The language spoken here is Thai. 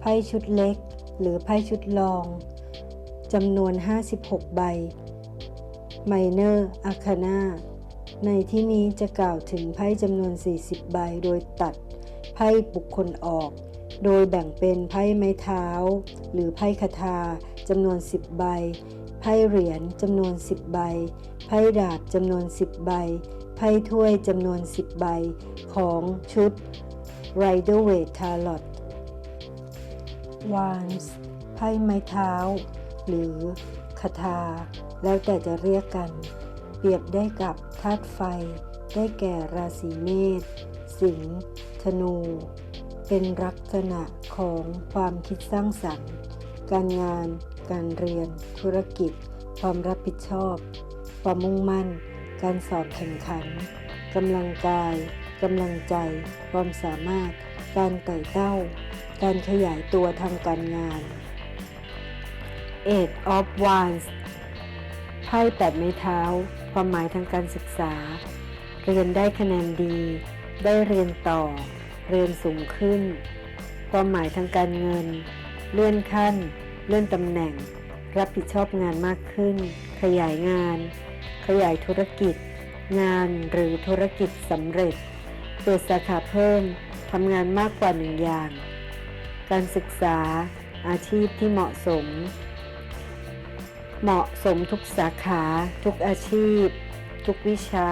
ไพ่ชุดเล็ก หรือไพ่ชุดรองจำนวน 56 ใบ Minor Arcana ในที่นี้จะกล่าวถึงไพ่จำนวน 40 ใบโดยตัดไพ่บุคคลออก โดยแบ่งเป็นไพ่ไม้เท้า หรือไพ่คาถาจำนวน 10 ใบ ไพ่เหรียญจำนวน 10 ใบ ไพ่ดาบจำนวน 10 ใบ ไพ่ถ้วยจำนวน 10 ใบ ของชุด Rider Waite Tarot Wands ไพ่ไม้เท้า หรือคาถาแล้วแต่จะเรียกกัน เปรียบได้กับธาตุไฟ ได้แก่ราศีเมษ สิงห์ ธนู เป็นลักษณะของความคิดสร้างสรรค์ การงาน การเรียน ธุรกิจ ความรับผิดชอบ ความมุ่งมั่น การสอบแข่งขัน กำลังกาย กำลังใจ ความสามารถ การไต่เต้า การขยายตัวทางการงาน Eight of Wands ไพ่แปดไม้เท้า ความหมายทางการศึกษา เรียนได้คะแนนดี ได้เรียนต่อ เรียนสูงขึ้น ความหมายทางการเงิน เลื่อนขั้น เลื่อนตำแหน่ง รับผิดชอบงานมากขึ้น ขยายงาน ขยายธุรกิจ งานหรือธุรกิจสำเร็จ เปิดสาขาเพิ่มทำงานมากกว่าหนึ่งอย่าง การศึกษาอาชีพที่เหมาะสม เหมาะสมทุกสาขา ทุกอาชีพ ทุกวิชา